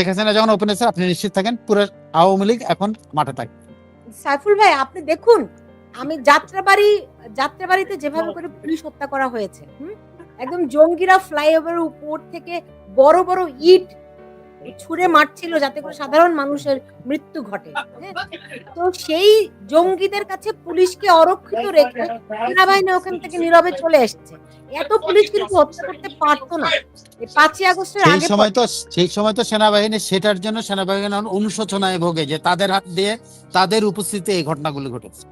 শেখ হাসিনা যখন ওপেন হয়েছে, আপনি নিশ্চিত থাকেন, পুরো আওয়ামী লীগ এখন মাঠে থাকে সাইফুল ভাই, আপনি দেখুন, আমি যাত্রাবাড়ি, যাত্রাবাড়িতে যেভাবে করে পুলিশ হত্যা করা হয়েছে? একদম জঙ্গিরা ফ্লাইওভারের উপর থেকে বড় বড় ইট ছুঁড়ে মারছিল যাতে করে সাধারণ মানুষের মৃত্যু ঘটে হ্যাঁ? তো সেই জঙ্গিদের কাছে পুলিশকে অরক্ষিত রেখে সেনাবাহিনী ওখান থেকে নীরবে চলে এসেছে। এত পুলিশ কিন্তু হত্যা করতে পারতো না। পাঁচই আগস্টের আগে সময় তো সেই সময় তো সেনাবাহিনী সেটার জন্য সেনাবাহিনী অনুশোচনায় ভোগে যে তাদের হাত দিয়ে তাদের উপস্থিতিতে এই ঘটনাগুলো ঘটেছে।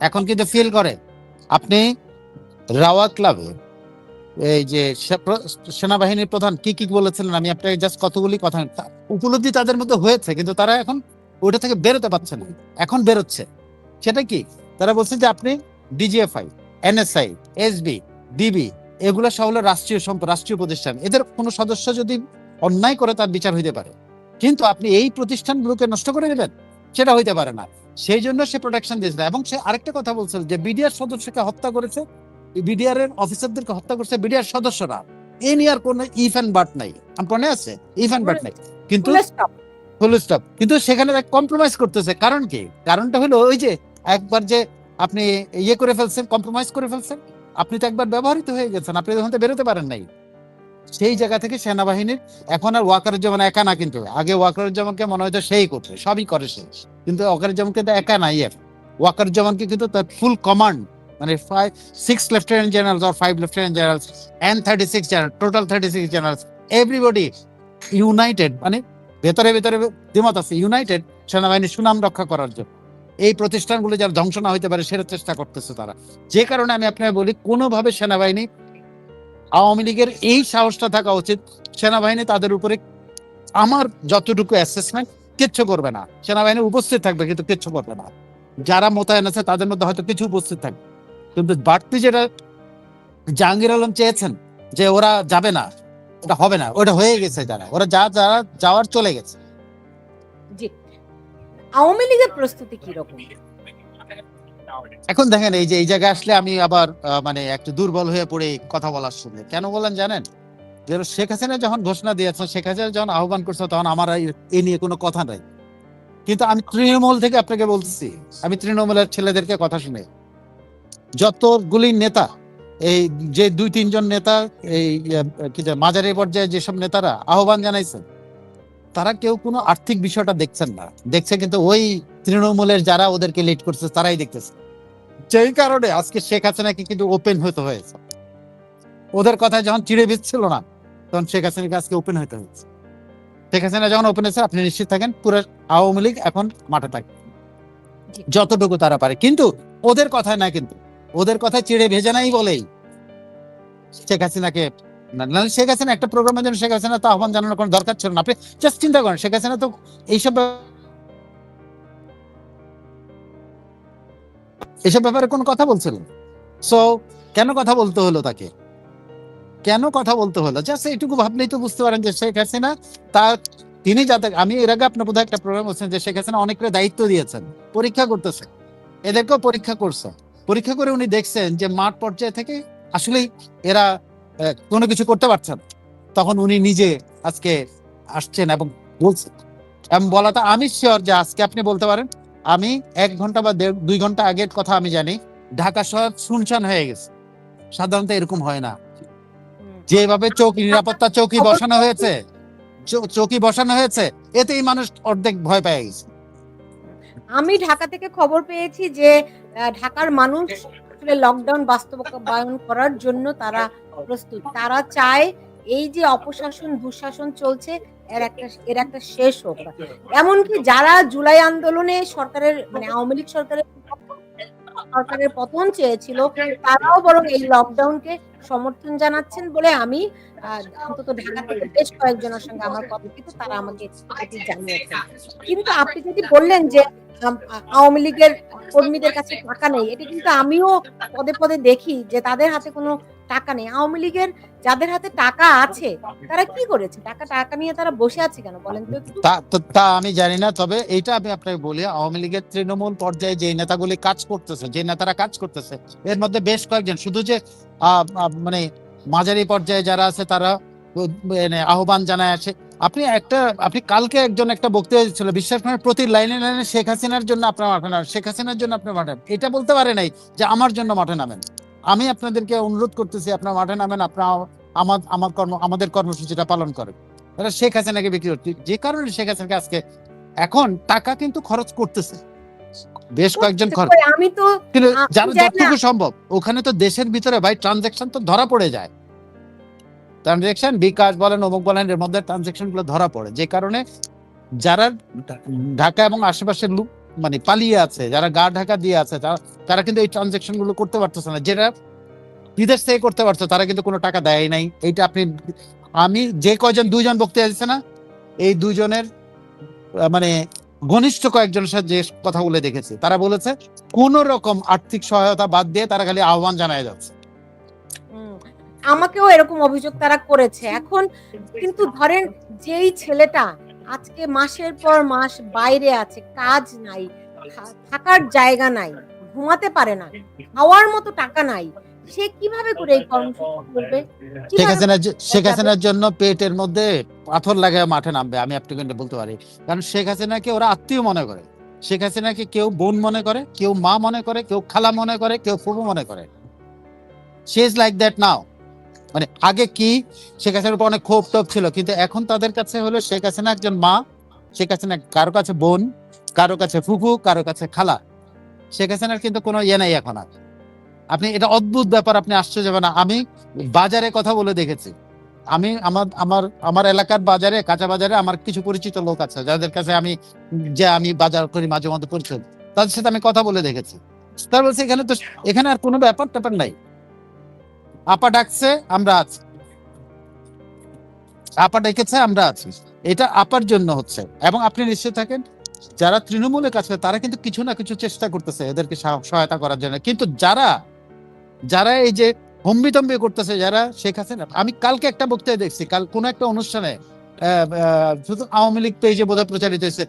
এখন কিন্তু ফিল করে। আপনি রাওয়া ক্লাবে এই যে সেনাবাহিনীর প্রধান কি কি বলেছিলেন? আমি আপনাকে জাস্ট কতগুলি কথা উপলব্ধি তাদের মধ্যে হয়েছে, কিন্তু তারা এখন ওইটা থেকে বেরোতে পারছে না। এখন বেরোচ্ছে। সেটা কি? তারা বলছে যে আপনি ডিজিএফআই এনএসআই এসবি ডিবি এগুলো সব হলো রাষ্ট্রীয় সম্পদ রাষ্ট্রীয় প্রতিষ্ঠান। এদের কোনো সদস্য যদি অন্যায় করে তার বিচার হইতে পারে। কিন্তু আপনি এই প্রতিষ্ঠানগুলোকে নষ্ট করে দেবেন? সেটা হইতে পারে না। সেই জন্য সে প্রোটেকশন দিয়েছিল এবং সে আরেকটা কথা বলছিল যে বিডিআর সদস্যকে হত্যা করেছে বিডিআর এর অফিসারদেরকে হত্যা করছে বিডিআর সদস্যরা। এ নিয়ে আর কোনো ইফ অ্যান্ড বাট নাই। আমার মনে আছে ইফ অ্যান্ড বাট নাই। কিন্তু ফুল স্টপ কিন্তু সেখানে কম্প্রোমাইজ করতেছে। কারণ কি? কারণটা হলো ওই যে একবার যে আপনি ইয়ে করে ফেলছেন কম্প্রোমাইজ করে ফেলছেন আপনি তো একবার ব্যবহৃত হয়ে গেছেন আপনি ওখান থেকে বেরোতে পারেন নাই। সেই জায়গা থেকে সেনাবাহিনীর এখন আর ওয়াকারুজ্জামান একা না কিন্তু আগে ওয়াকারুজ্জামানকে মনে হয়তো সেই করছে সবই করে সে। কিন্তু ওয়াকারুজ্জামান কিন্তু একা নাই এর। ওয়াকারুজ্জামানকে কিন্তু তার ফুল কমান্ড মানে five six lieutenant generals or five lieutenant generals and thirty six general total thirty six generals everybody united মানে ভেতরে ভেতরে দ্বিমত আছে ইউনাইটেড সেনাবাহিনীর সুনাম রক্ষা করার জন্য। এই প্রতিষ্ঠানগুলো যার ধ্বংস না হইতে পারে সেটা চেষ্টা করতেছে তারা। যে কারণে আমি আপনাকে বলি, কোনোভাবে সেনাবাহিনী, আওয়ামী লীগের এই সাহসটা থাকা উচিত, সেনাবাহিনী তাদের উপরে আমার যতটুকু অ্যাসেসমেন্ট কিচ্ছু করবে না। সেনাবাহিনী উপস্থিত থাকবে, কিন্তু কিচ্ছু করবে না। যারা মোতায়েন আছে, তাদের মধ্যে হয়তো কিছু উপস্থিত থাকবে। কিন্তু বাড়তি যেটা জাহাঙ্গীর আলম চেয়েছেন যে ওরা যাবে না ওটা হবে না ওটা হয়ে গেছে যারা ওরা যা যারা যাওয়ার চলে গেছে। আওয়ামী লীগের প্রস্তুতি কি রকম এখন দেখেন এই যে এই জায়গায় আসলে আমি আবার মানে একটু দুর্বল হয়ে পড়ে কথা বলার শুনে কেন বলেন জানেন? শেখ হাসিনা যখন ঘোষণা দিয়েছে শেখ হাসিনা যখন আহ্বান করছে তখন আমার এ নিয়ে কোনো কথা নাই। কিন্তু আমি তৃণমূল থেকে আপনাকে বলতেছি আমি তৃণমূলের ছেলেদেরকে কথা শুনে যতগুলি নেতা এই যে দুই তিনজন নেতা এই আহ, কি মাঝারি পর্যায়ে যেসব নেতারা আহ্বান জানাইছেন তারা কেউ কোনো আর্থিক বিষয়টা দেখছেন না। দেখছে কিন্তু ওই তৃণমূলের যারা ওদেরকে লিড করছে তারাই দেখতেছে। যেই কারণে আজকে শেখ হাসিনাকে কিন্তু ওপেন হতে হয়েছে। ওদের কথায় যখন চিড়ে বিচ্ছিল না তখন শেখ হাসিনাকে আজকে ওপেন হতে হয়েছে। শেখ হাসিনা যখন ওপেন হয়েছে আপনি নিশ্চিত থাকেন পুরো আওয়ামী লীগ এখন মাঠে থাকে যতটুকু তারা পারে। কিন্তু ওদের কথায় না কিন্তু ওদের কথা চিড়ে ভেজে নাই বলেই। শেখ হাসিনাকে নাহলে শেখ হাসিনা একটা প্রোগ্রামের জন্য শেখ হাসিনা তো আহ্বান জানানোর কোনো দরকার ছিল না। আপনি জাস্ট চিন্তা করেন, শেখ হাসিনা তো এইসব এসব ব্যাপারে কোনো কথা বলছিলেন? সো কেন কথা বলতে হলো তাকে? কেন কথা বলতে হলো? জাস্ট এইটুকু ভাবলেই তো বুঝতে পারেন যে শেখ হাসিনা তার তিনি যাতে আমি এর আগে আপনার বোধহয় একটা প্রোগ্রাম বলছেন যে শেখ হাসিনা অনেকের দায়িত্ব দিয়েছেন, পরীক্ষা করতেছে। এদেরকেও পরীক্ষা করছে। পরীক্ষা করে উনি দেখছেন যে মাঠ পর্যায়ে থেকে আসলেই এরা কোনো কিছু করতে পারছেন না। তখন উনি নিজে আজকে আসছেন এবং বলছেন। এবং বলাটা আমি শিওর যে আজকে আপনি বলতে পারেন আমি এক ঘণ্টা বা দেড় দুই ঘণ্টা আগের কথা আমি জানি ঢাকা শহর শুনশান হয়ে গেছে। সাধারণত এরকম হয় না। যেভাবে চৌকি নিরাপত্তা চৌকি বসানো হয়েছে চৌকি বসানো হয়েছে এতেই মানুষ অর্ধেক ভয় পেয়ে গেছে। আমি ঢাকা থেকে খবর পেয়েছি যে ঢাকার মানুষ আসলে লকডাউন বাস্তবায়ন করার জন্য তারা প্রস্তুত। তারা চায় এই যে অপশাসন, দুঃশাসন চলছে, এর একটা এর একটা শেষ হোক। এমনকি যারা জুলাই আন্দোলনে সরকারের মানে আওয়ামী লীগ সরকারের সরকারের পতন চেয়েছিল, তারাও বরং এই লকডাউনকে সমর্থন জানাচ্ছেন বলে আমি অন্তত ঢাকা থেকে বেশ কয়েকজনের সঙ্গে আমার কথা কিন্তু তারা আমাকে জানিয়েছেন। কিন্তু আপনি যদি বললেন যে আওয়ামী লীগের কর্মীদের কাছে টাকা নেই, এটা কিন্তু আমিও পদে পদে দেখি যে তাদের হাতে কোনো টাকা নেই। আওয়ামী লীগের যাদের হাতে টাকা আছে, তারা কি করেছে? টাকা টাকা নিয়ে তারা বসে আছে কেন বলেন তো তা আমি জানি না, তবে এটা আমি আপনাকে বলি, আওয়ামী লীগের তৃণমূল পর্যায়ে যে নেতাগুলি কাজ করতেছে, যে নেতারা কাজ করতেছে, এর মধ্যে বেশ কয়েকজন, শুধু যে মানে মাঝারি পর্যায়ে যারা আছে, তারা মানে আহ্বান জানায় আছে আপনি একটা, আপনি কালকে একজন একটা বক্তৃতা ছিল বিশ্বাস করেন, প্রতি লাইনে লাইনে শেখ হাসিনার জন্য আপনার মাঠে নামেন, শেখ হাসিনার জন্য আপনার মাঠে এটা বলতে পারে নাই যে আমার জন্য মাঠে নামেন। আমি আপনাদেরকে অনুরোধ করতেছি আপনার মাঠে নামেন আপনার আমার আমার কর্ম আমাদের কর্মসূচিটা পালন করেন। এটা শেখ হাসিনাকে বিক্রি করতে। যে কারণে শেখ হাসিনাকে আজকে এখন টাকা কিন্তু খরচ করতেছে। বেশ কয়েকজন খরচ। আমি তো যার। যতটুকু সম্ভব ওখানে তো দেশের ভিতরে ভাই ট্রানজেকশন তো ধরা পড়ে যায়। ট্রানজেকশন বিকাশ বলেন অমুক বলেন এর মধ্যে ট্রানজেকশনগুলো ধরা পড়ে। যে কারণে যারা ঢাকা এবং আশেপাশের লোক মানে পালিয়ে আছে, যারা গা ঢাকা দিয়ে আছে, তারা- কিন্তু এই ট্রানজেকশনগুলো করতে পারতেছে না। যেটা বিদেশ থেকে করতে পারতো, তারা কিন্তু কোনো টাকা দেয় নাই। এইটা আপনি, আমি যে কয়জন, দুইজন বক্তৃতা দিচ্ছে না, এই দুইজনের মানে ঘনিষ্ঠ কয়েকজনের সাথে যে কথা বলে দেখেছি, তারা বলেছে কোন রকম আর্থিক সহায়তা বাদ দিয়ে তারা খালি আহ্বান জানায় যাচ্ছে। আমাকেও এরকম অভিযোগ তারা করেছে। এখন কিন্তু ধরেন যেই ছেলেটা আজকে মাসের পর মাস বাইরে আছে কাজ নাই থাকার জায়গা নাই ঘুমাতে পারে না খাওয়ার মতো টাকা নাই। সে কীভাবে করে এই কর্মসূচি করবে? শেখ হাসিনার শেখ হাসিনার জন্য পেটের মধ্যে পাথর লাগায় মাঠে নামবে আমি আপনাকে বলতে পারি। কারণ শেখ হাসিনাকে ওরা আত্মীয় মনে করে। শেখ হাসিনাকে কেউ বোন মনে করে কেউ মা মনে করে কেউ খালা মনে করে কেউ ফুফু মনে করে। সে ইজ লাইক দ্যাট নাও মানে আগে কি? শেখ হাসিনার উপর অনেক ক্ষোভ টোপ ছিল, কিন্তু এখন তাদের কাছে হলো শেখ হাসিনা একজন মা, শেখ হাসিনা কারও কাছে বোন, কারও কাছে ফুফু, কারও কাছে খালা। শেখ হাসিনার কিন্তু কোনো ইয়ে নাই এখন আর। আপনি, এটা অদ্ভুত ব্যাপার, আপনি আশ্চর্য হবেন না। আমি বাজারে কথা বলে দেখেছি। আমি আমার আমার আমার এলাকার বাজারে, কাঁচা বাজারে আমার কিছু পরিচিত লোক আছে, যাদের কাছে আমি, যে আমি বাজার করি মাঝে মধ্যে পরিচয়। তাদের সাথে আমি কথা বলে দেখেছি। তার বলছে, এখানে তো, এখানে আর কোনো ব্যাপার ট্যাপার নাই। আপা ডাকছে, আমরা আছি। আপা ডেকেছে, আমরা আছি। এটা আপার জন্য হচ্ছে। এবং আপনি নিশ্চয় থাকেন, যারা তৃণমূলের কাছে তারা কিন্তু কিছু না কিছু চেষ্টা করতেছে এদেরকে সহায়তা করার জন্য। কিন্তু যারা যারা এই যে হম্বিতম্বি করতেছে, যারা শেখ হাসিনা, আমি কালকে একটা বক্তৃতা দেখছি, কাল কোন একটা অনুষ্ঠানে শুধু আওয়ামী লীগ পেজে বোধহয় প্রচারিত হয়েছে,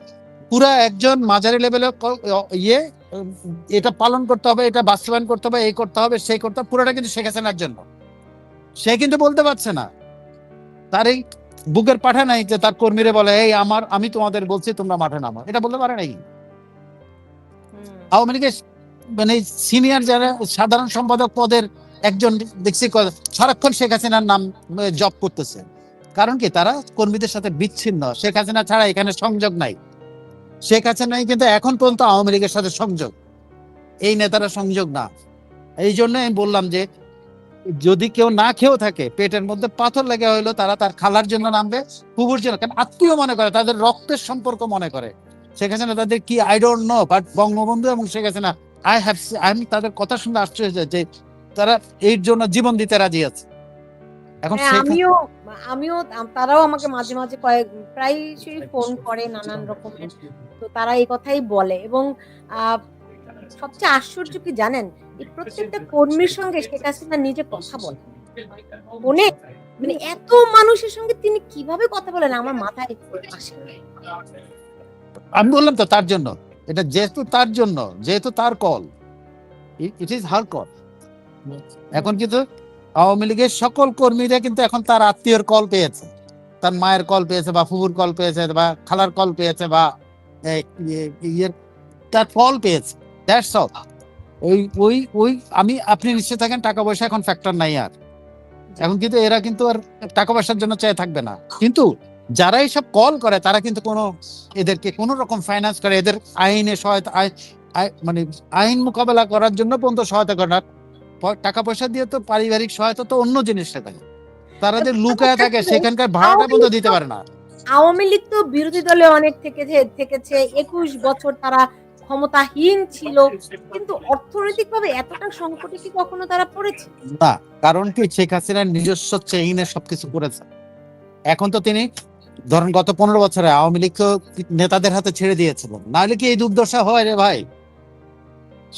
পুরা একজন মাঝারি লেভেলে ইয়ে এটা পালন করতে হবে এটা বাস্তবায়ন করতে হবে এই করতে হবে সেই করতে হবে পুরোটা কিন্তু শেখ হাসিনার জন্য। সে কিন্তু বলতে পারছে না। তার এই বুকের পাঠা নাই যে তার কর্মীরা বলে এই আমার আমি তোমাদের বলছি তোমরা মাঠে নামো। এটা বলতে পারে নাই। আওয়ামী লীগের মানে সিনিয়র যারা সাধারণ সম্পাদক পদের একজন দেখছি সারাক্ষণ শেখ হাসিনার নাম জব করতেছে। কারণ কি? তারা কর্মীদের সাথে বিচ্ছিন্ন। শেখ হাসিনা ছাড়া এখানে সংযোগ নাই। শেখ হাসিনাই কিন্তু এখন পর্যন্ত আওয়ামী লীগের সাথে সংযোগ। এই নেতারা সংযোগ না। এই জন্য আমি বললাম যে, যদি কেউ না খেয়েও থাকে, পেটের মধ্যে পাথর লেগে হইল, তারা তার খালার জন্য নামবে ফুবুর জন্য কারণ আত্মীয় মনে করে, তাদের রক্তের সম্পর্ক মনে করে। শেখ হাসিনা তাদের কি I don't know but Bangabandhu এবং শেখ হাসিনা আই হ্যাভ আমি তাদের কথা শুনে আশ্চর্য হয়েছে যে, তারা এর জন্য জীবন দিতে রাজি আছে। এখন হ্যাঁ, আমিও আমিও তারাও আমাকে মাঝে মাঝে কয়েক প্রায়শই ফোন করে নানান রকমের। তো তারা এই কথাই বলে এবং আহ, সবচেয়ে আশ্চর্য কি জানেন? এই প্রত্যেকটা কর্মীর সঙ্গে শেখ হাসিনা নিজে কথা বলে। ফোনে মানে এত মানুষের সঙ্গে তিনি কীভাবে কথা বলেন? আমার মাথায় আসে। আমি বললাম তো তার জন্য। এটা যেহেতু তার জন্য যেহেতু তার call it is her call এখন কিন্তু আওয়ামী লীগের সকল কর্মীরা কিন্তু এখন তার আত্মীয়র কল পেয়েছে। তার মায়ের কল পেয়েছে বা ফুফুর কল পেয়েছে বা খালার কল পেয়েছে বা ইয়ে- ইয়ের তার ফল পেয়েছে। দ্যাটস অল ওই ওই ওই, আমি, আপনি নিশ্চয় থাকেন, টাকা পয়সা এখন ফ্যাক্টর নাই আর। এখন কিন্তু এরা কিন্তু আর টাকা পয়সার জন্য চেয়ে থাকবে না। কিন্তু যারা এইসব কল করে, তারা কিন্তু কোনো, এদেরকে কোনো রকম ফাইন্যান্স করে, এদের আইনে সহায়তা মানে আইন মোকাবেলা করার জন্য পর্যন্ত সহায়তা করে না। টাকা পয়সা দিয়ে তো পারিবারিক সহায়তা তো অন্য জিনিসটা থাকে। তারা যে লুকায় থাকে সেখানকার ভাড়াটা পর্যন্ত দিতে পারে না। আওয়ামী লীগ তো বিরোধী দলে অনেক থেকে থেকেছে একুশ বছর তারা ক্ষমতাহীন ছিল কিন্তু অর্থনৈতিকভাবে এতটা সংকটে কি কখনো তারা পড়েছে? না কারণ কি শেখ হাসিনার নিজস্ব চেইনে সবকিছু করেছে। এখন তো তিনি ধরেন গত পনেরো বছরে আওয়ামী লীগ তো নেতাদের হাতে ছেড়ে দিয়েছিল নাহলে কি এই দুর্দশা হয় রে ভাই?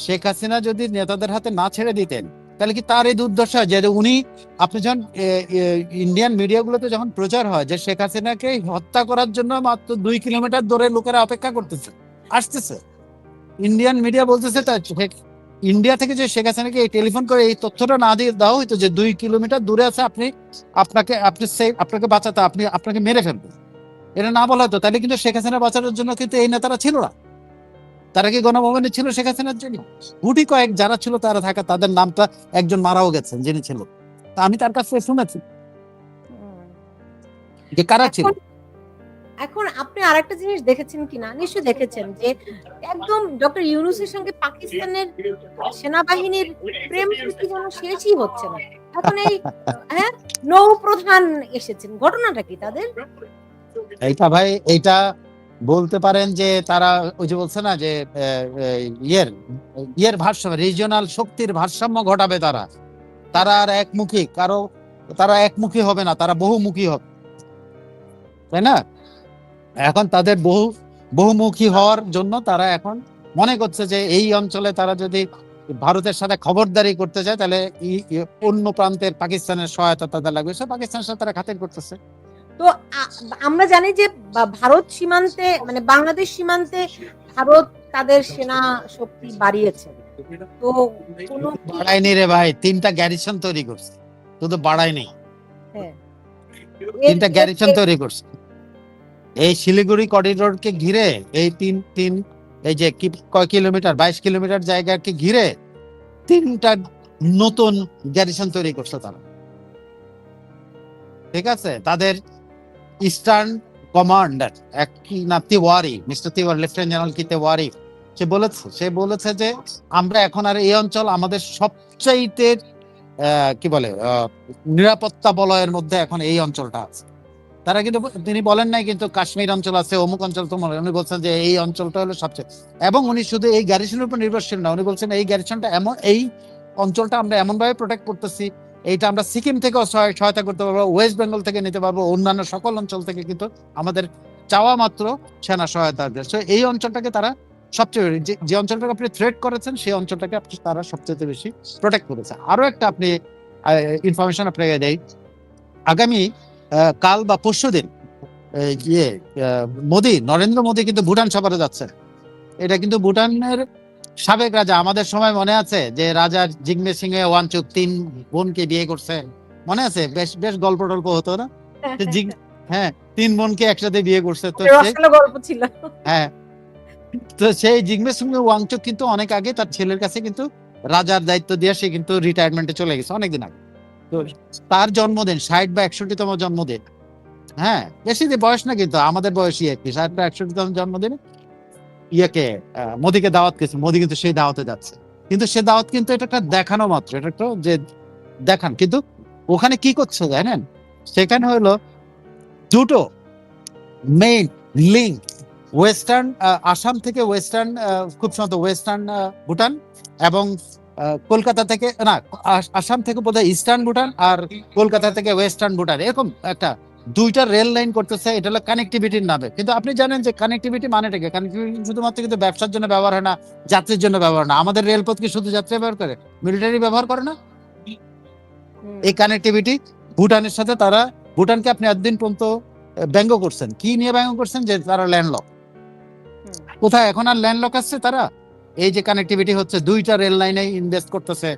শেখ হাসিনা যদি নেতাদের হাতে না ছেড়ে দিতেন, তাহলে কি তার এই দুর্দশা? যে উনি, আপনি যখন ইন্ডিয়ান মিডিয়াগুলোতে যখন প্রচার হয় যে শেখ হাসিনাকে হত্যা করার জন্য মাত্র দুই কিলোমিটার দূরে লোকেরা অপেক্ষা করতেছে, আসতেছে। ইন্ডিয়ান মিডিয়া বলতেছে তা ইন্ডিয়া থেকে যে শেখ হাসিনাকে এই টেলিফোন করে এই তথ্যটা না দিয়ে দেওয়া হইতো যে দুই কিলোমিটার দূরে আছে, আপনি, আপনাকে, আপনি সেই আপনাকে বাঁচাতে, আপনি, আপনাকে মেরে ফেলবে। এটা না বলা হতো, তাহলে কিন্তু শেখ হাসিনা বাঁচানোর জন্য কিন্তু এই নেতারা ছিল না। তারা কি গণভবনে ছিল শেখ হাসিনার জন্য? গুটি কয়েক যারা ছিল তারা থাকা তাদের নামটা একজন মারাও গেছেন যিনি ছিল। তা আমি তার কাছ থেকে শুনেছি। যে কারা ছিল? এখন- আপনি আরেকটা জিনিস দেখেছেন কিনা? নিশ্চয়ই দেখেছেন যে একদম ডক্টর ইউনুসের সঙ্গে পাকিস্তানের সেনাবাহিনীর প্রেম প্রীতি যেন শেষই হচ্ছে না। এখন এই হ্যাঁ নৌ প্রধান এসেছেন। ঘটনাটা কি তাদের? এইটা ভাই এইটা বলতে পারেন যে তারা ওই যে বলছে না যে ইয়ের ইয়ের ভারসাম্য রিজিওনাল শক্তির ভারসাম্য ঘটাবে তারা। তারা আর একমুখী, কারও, তারা একমুখী হবে না, তারা বহুমুখী হবে। তাই না? এখন তাদের বহু, বহুমুখী হওয়ার জন্য তারা এখন মনে করছে যে এই অঞ্চলে তারা যদি ভারতের সাথে খবরদারি করতে যায়, তাহলে অন্য প্রান্তের পাকিস্তানের সহায়তা তাদের লাগবে। সে পাকিস্তানের সাথে তারা খাতির করতেছে। তো আমরা জানি যে ভারত সীমান্তে মানে বাংলাদেশ সীমান্তে ভারত তাদের সেনা শক্তি বাড়িয়েছে। তো কোনো কি- বাড়ায়নি রে ভাই তিনটা গ্যারিসন তৈরি করছে। শুধু বাড়ায়নি এর- তিনটা গ্যারিসন তৈরি করছে। এই শিলিগুড়ি করিডোরকে ঘিরে এই তিন তিন এই যে কি কয় কিলোমিটার? বাইশ কিলোমিটার জায়গাকে ঘিরে তিনটা নতুন গ্যারিসন তৈরি করছে তারা। ঠিক আছে? তাদের ইস্টার্ন কমান্ডার এক কি না Tiwari mister Tiwari lieutenant general কি তিওয়ারি সে বলেছে সে বলেছে যে আমরা এখন আর এই অঞ্চল আমাদের সবচাইতে কি বলে নিরাপত্তা বলয়ের মধ্যে এখন এই অঞ্চলটা আছে। তারা কিন্তু, তিনি বলেন নাই কিন্তু কাশ্মীর অঞ্চল আছে, অমুক অঞ্চল তোমার উনি বলছেন যে এই অঞ্চলটা হলো সবচেয়ে, এবং উনি শুধু এই গ্যারিসনের উপর নির্ভরশীল না, উনি বলছেন এই গ্যারিসনটা এমন, এই অঞ্চলটা আমরা এমনভাবে প্রোটেক্ট করতেছি এইটা আমরা সিকিম থেকেও সহায়- সহায়তা করতে পারব, ওয়েস্ট বেঙ্গল থেকে নিতে পারব, অন্যান্য সকল অঞ্চল থেকে কিন্তু আমাদের চাওয়া মাত্র সেনা সহায়তা আসবে So, এই অঞ্চলটাকে তারা সবচেয়ে যে- অঞ্চলটাকে আপনি থ্রেট করেছেন, সেই অঞ্চলটাকে আপনি- তারা সবচেয়ে বেশি প্রোটেক্ট করেছে। আরও একটা আপনি ইনফরমেশন আপনাকে দেয় আগামী কাল বা পরশু দিন ইয়ে মোদি, নরেন্দ্র মোদি কিন্তু ভুটান সফরে যাচ্ছেন এটা কিন্তু ভুটানের সাবেক রাজা আমাদের সময় মনে আছে যে রাজার জিগমে সিং এ ওয়ানচুক তিন বোনকে বিয়ে করছে? মনে আছে? বেশ বেশ গল্প টল্প হতো না? হ্যাঁ তিন বোনকে একসাথে বিয়ে করছে। তো গল্প ছিল। হ্যাঁ। তো সেই জিগমে সঙ্গে ওয়াংচুক কিন্তু অনেক আগে তার ছেলের কাছে কিন্তু রাজার দায়িত্ব দিয়ে সে কিন্তু রিটায়ারমেন্টে চলে গেছে অনেকদিন আগে। তো তার জন্মদিন ষাট বা একষট্টি তম জন্মদিন। হ্যাঁ বেশি বয়স না কিন্তু আমাদের বয়সী আর কি ষাট বা একষট্টি তম জন্মদিনে ইয়েকে মোদিকে দাওয়াত করেছে মোদি কিন্তু সেই দাওয়াতে যাচ্ছে। কিন্তু সে দাওয়াত কিন্তু এটা একটা দেখানো মাত্র। এটা একটা যে দেখান। কিন্তু ওখানে কি করছে জানেন? সেখানে হলো দুটো মেইন লিঙ্ক ওয়েস্টার্ন আসাম থেকে ওয়েস্টার্ন খুব সম্ভবত ওয়েস্টার্ন ভুটান এবং কলকাতা থেকে, না আসাম থেকে বোধহয় ইস্টার্ন ভুটান আর কলকাতা থেকে ওয়েস্টার্ন ভুটান। এরকম একটা দুইটা রেল লাইন করতেছে এটা হলো কানেক্টিভিটির নামে। কিন্তু আপনি জানেন যে কানেক্টিভিটি মানেটা কি? কানেক্টিভিটি শুধুমাত্র কিন্তু ব্যবসার জন্য ব্যবহার হয় না যাত্রীর জন্য ব্যবহার না। আমাদের রেলপথ কি শুধু যাত্রী ব্যবহার করে? মিলিটারি ব্যবহার করে না? এই কানেক্টিভিটি ভুটানের সাথে তারা ভুটানকে আপনি একদিন পর্যন্ত ব্যঙ্গ করছেন। কি নিয়ে ব্যঙ্গ করছেন? যে তারা ল্যান্ডলক কোথায়? এখন আর ল্যান্ডলক আসছে তারা? এই যে কানেক্টিভিটি হচ্ছে দুইটা রেল লাইনে ইনভেস্ট করতেছে।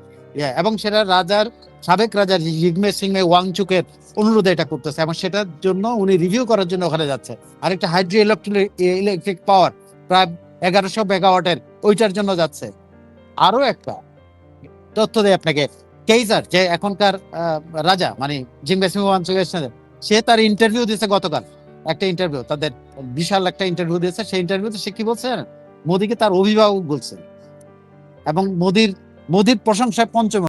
এবং সেটা রাজার, সাবেক রাজার জিগমে সিং ওয়াংচুকের অনুরোধে এটা করতেছে এবং সেটার জন্য উনি রিভিউ করার জন্য ওখানে যাচ্ছে। আর একটা হাইড্রো ইলেকট্রিক পাওয়ার প্রায় এগারোশো মেগাওয়াটের ওইটার জন্য যাচ্ছে। আরও একটা তথ্য দেয় আপনাকে। কেইজার যে এখনকার রাজা মানে জিম্বে সিং ওয়াংচুকের সাথে সে তার ইন্টারভিউ দিয়েছে গতকাল। একটা ইন্টারভিউ তাদের বিশাল একটা ইন্টারভিউ দিয়েছে। সেই ইন্টারভিউতে সে কি বলছে মোদিকে তার অভিভাবক বলছে। এবং মোদির মোদির প্রশংসায় পঞ্চম